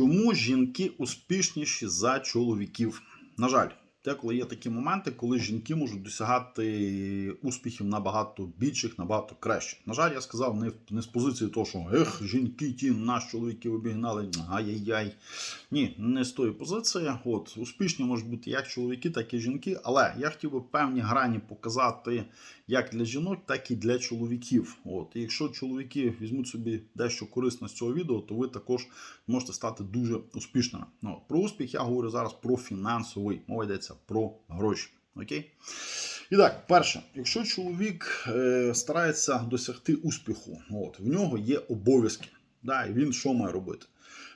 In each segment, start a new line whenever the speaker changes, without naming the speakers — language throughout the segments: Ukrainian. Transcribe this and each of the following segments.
Чому жінки успішніші за чоловіків? На жаль, деколи є такі моменти, коли жінки можуть досягати успіхів набагато більших, набагато краще. На жаль, я сказав не, не з позиції того, що ех, жінки ті нас чоловіків обігнали, ай-яй-яй. Ні, не з тої позиції. От успішні можуть бути як чоловіки, так і жінки. Але я хотів би певні грані показати як для жінок, так і для чоловіків. От і якщо чоловіки візьмуть собі дещо корисне з цього відео, то ви також можете стати дуже успішними. Ну, про успіх я говорю зараз про фінансовий. Мова йдеться про гроші. Окей? І так, перше, якщо чоловік е, старається досягти успіху, от, в нього є обов'язки. Да, і він що має робити?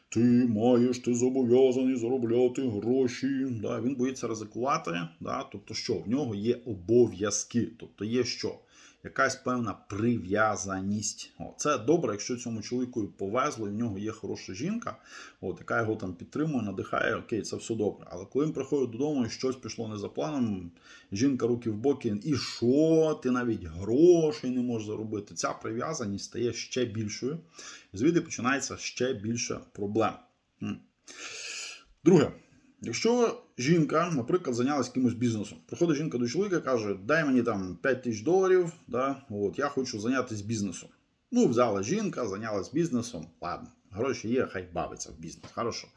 Ти маєш, ти зобов'язаний заробляти гроші. Да, він боїться ризикувати. Да, тобто, що в нього є обов'язки, тобто є що? Якась певна прив'язаність. Це добре, якщо цьому чоловіку повезло, і в нього є хороша жінка, от, яка його там підтримує, надихає, окей, це все добре. Але коли він приходить додому і щось пішло не за планом, жінка руки в боки, і що? Ти навіть грошей не можеш заробити. Ця прив'язаність стає ще більшою. Звідти починається ще більше проблем. Друге. Якщо жінка, наприклад, зайнялася якимось бізнесом, приходить жінка до чоловіка і каже, дай мені там 5 тисяч доларів, да, от, я хочу зайнятися бізнесом. Ну, взяла жінка, зайнялась бізнесом, ладно, гроші є, хай бавиться в бізнес. Хорошо.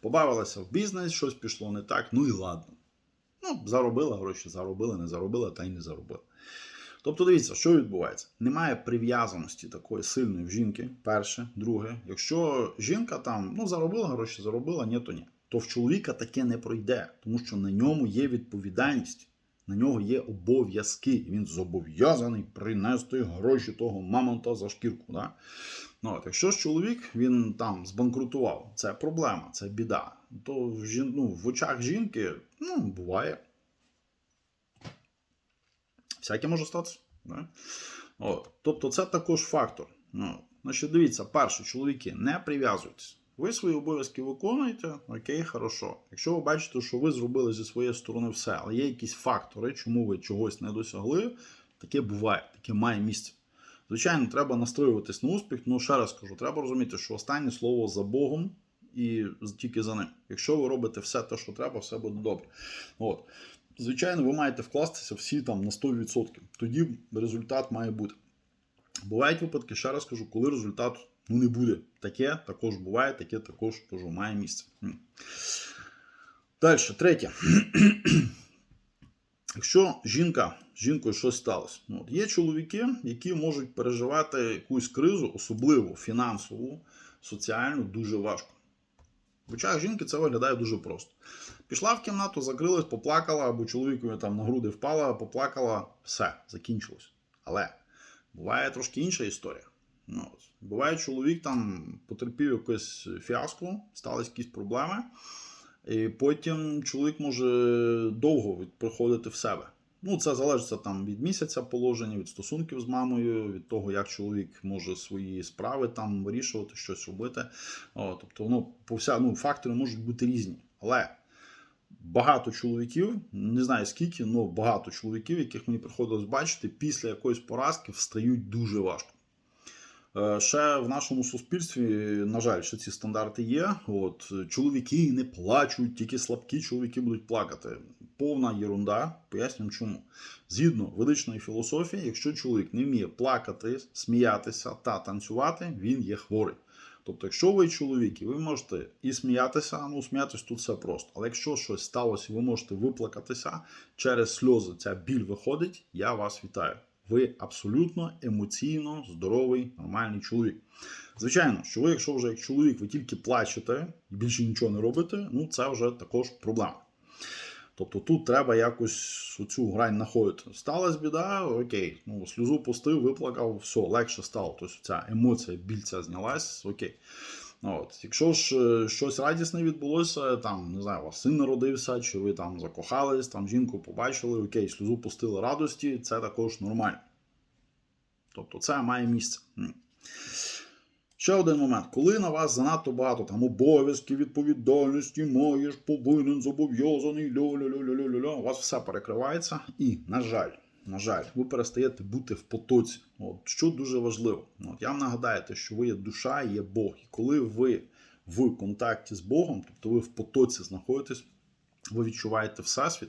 Побавилася в бізнес, щось пішло не так, ну і ладно. Ну, заробила гроші, заробила, не заробила, та й не заробила. Тобто, дивіться, що відбувається? Немає прив'язаності такої сильної в жінки. Перше, друге, якщо жінка там ну, заробила гроші, заробила, ні, то ні. То в чоловіка таке не пройде, тому що на ньому є відповідальність, на нього є обов'язки. Він зобов'язаний принести гроші того мамонта за шкірку. Да? Ну, от, якщо ж чоловік він там збанкрутував, це проблема, це біда. То в, ну, в очах жінки ну, буває. Всяке може статися. Да? От. Тобто це також фактор. Ну, значить, дивіться, перше, чоловіки, не прив'язуйтесь. Ви свої обов'язки виконуєте, окей, хорошо. Якщо ви бачите, що ви зробили зі своєї сторони все, але є якісь фактори, чому ви чогось не досягли, таке буває, таке має місце. Звичайно, треба настроюватись на успіх, ну ще раз кажу, треба розуміти, що останнє слово за Богом і тільки за ним. Якщо ви робите все те, що треба, все буде добре. От. Звичайно, ви маєте вкластися всі там на 100%. Тоді результат має бути. Бувають випадки, ще раз кажу, коли результат ну, не буде. Таке також буває, таке також кажу, має місце. Далі, третє. Якщо жінка, з жінкою щось сталося, ну, от є чоловіки, які можуть переживати якусь кризу, особливо фінансову, соціальну, дуже важко. В очах жінки це виглядає дуже просто. Пішла в кімнату, закрилась, поплакала, або чоловікові там на груди впала, поплакала, все, закінчилось. Але буває трошки інша історія. Ну. Буває, чоловік там потерпів якусь фіаско, сталися якісь проблеми, і потім чоловік може довго приходити в себе. Ну, це залежить там від місяця положення, від стосунків з мамою, від того, як чоловік може свої справи там вирішувати, щось робити. О, тобто, ну, по вся, ну, фактори можуть бути різні. Але багато чоловіків, не знаю скільки, але багато чоловіків, яких мені приходилось бачити, після якоїсь поразки встають дуже важко. Е, Ще в нашому суспільстві, на жаль, що ці стандарти є. От чоловіки не плачуть, тільки слабкі чоловіки будуть плакати. Повна єрунда. Пояснюємо чому. Згідно ведичної філософії, якщо чоловік не вміє плакати, сміятися та танцювати, він є хворий. Тобто, якщо ви чоловік, і ви можете і сміятися, ну сміятися тут все просто. Але якщо щось сталося, ви можете виплакатися через сльози, ця біль виходить, я вас вітаю. Ви абсолютно емоційно здоровий, нормальний чоловік. Звичайно, що ви, якщо вже як чоловік, ви тільки плачете і більше нічого не робите, ну це вже також проблема. Тобто тут треба якось цю грань знаходити. Сталася біда, окей, ну, сльозу пустив, виплакав, все, легше стало. Тобто ця емоція, біль ця знялась, окей. От. Якщо ж е, щось радісне відбулося, там, не знаю, у вас син народився, чи ви там закохались, там жінку побачили, окей, сльозу пустили радості, це також нормально. Тобто це має місце. Ще один момент. Коли на вас занадто багато там обов'язків, відповідальності, маєш, повинен, зобов'язаний, ля-ля-ля-ля-ля-ля, у вас все перекривається і, на жаль, на жаль, ви перестаєте бути в потоці. От, що дуже важливо. От, я вам нагадаю, що ви є душа є Бог. І коли ви в контакті з Богом, тобто ви в потоці знаходитесь, ви відчуваєте всесвіт,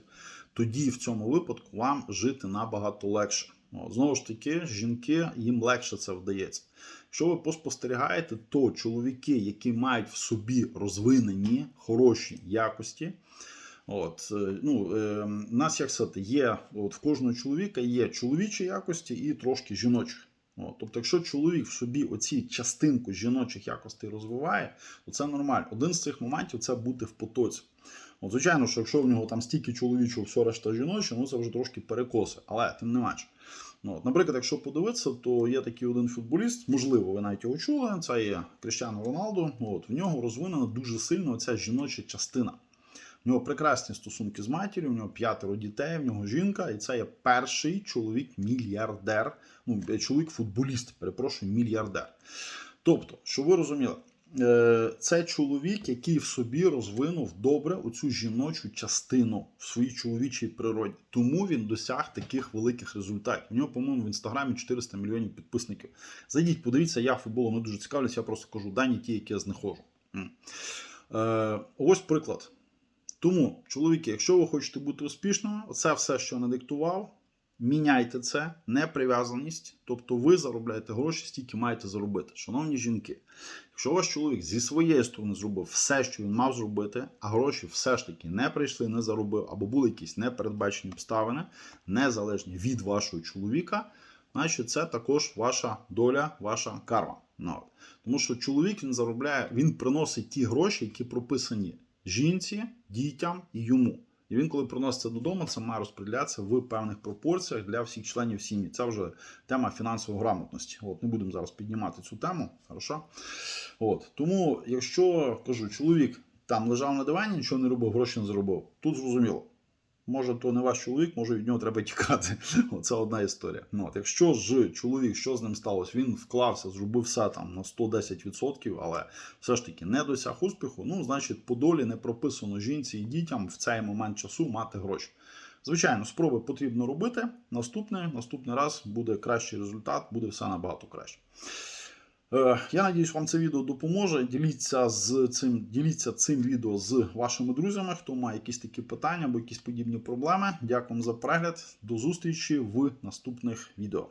тоді в цьому випадку вам жити набагато легше. От, знову ж таки, жінки їм легше це вдається. Якщо ви поспостерігаєте, то чоловіки, які мають в собі розвинені хороші якості, От, е, ну, е, нас, як сказати, є от в кожного чоловіка є чоловічі якості і трошки жіночих. От, тобто, якщо чоловік в собі оці частинку жіночих якостей розвиває, то це нормально. Один з цих моментів це бути в потоці. От, звичайно, що якщо в нього там стільки чоловічого, все решта жіноче, ну це вже трошки перекоси, але тим не менше. Ну, от, наприклад, якщо подивитися, то є такий один футболіст, можливо, ви навіть його чули, це є Кріштіану Роналду. От, в нього розвинена дуже сильно ця жіноча частина. В нього прекрасні стосунки з матір'ю, в нього п'ятеро дітей, в нього жінка, і це є перший чоловік-мільярдер. Ну, чоловік-футболіст, перепрошую, мільярдер. Тобто, що ви розуміли, е, це чоловік, який в собі розвинув добре оцю жіночу частину в своїй чоловічій природі. Тому він досяг таких великих результатів. У нього, по-моєму, в інстаграмі 400 мільйонів підписників. Зайдіть, подивіться, я футболом не дуже цікавлюся, я просто кажу дані ті, які я знаходжу. Е, Ось приклад. Тому, чоловіки, якщо ви хочете бути успішними, оце все, що я надиктував, міняйте це, неприв'язаність. Тобто ви заробляєте гроші, стільки маєте заробити. Шановні жінки, якщо ваш чоловік зі своєї сторони зробив все, що він мав зробити, а гроші все ж таки не прийшли, не заробив, або були якісь непередбачені обставини, незалежні від вашого чоловіка, значить це також ваша доля, ваша карма. Тому що чоловік він заробляє, він приносить ті гроші, які прописані жінці, дітям і йому. І він, коли приноситься додому, це має розподілятися в певних пропорціях для всіх членів сім'ї. Це вже тема фінансової грамотності. От, не будемо зараз піднімати цю тему. Хорошо? От, тому, якщо кажу, чоловік там лежав на дивані, нічого не робив, гроші не заробив, тут зрозуміло. Може, то не ваш чоловік, може від нього треба тікати. Це одна історія. Ну, от, якщо ж чоловік, що з ним сталося, він вклався, зробив все там на 110%, але все ж таки не досяг успіху, ну, значить, по долі не прописано жінці і дітям в цей момент часу мати гроші. Звичайно, спроби потрібно робити. Наступний, наступний раз буде кращий результат, буде все набагато краще. Е, Я надіюсь, вам це відео допоможе. Діліться з цим, діліться цим відео з вашими друзями, хто має якісь такі питання або якісь подібні проблеми. Дякую за перегляд. До зустрічі в наступних відео.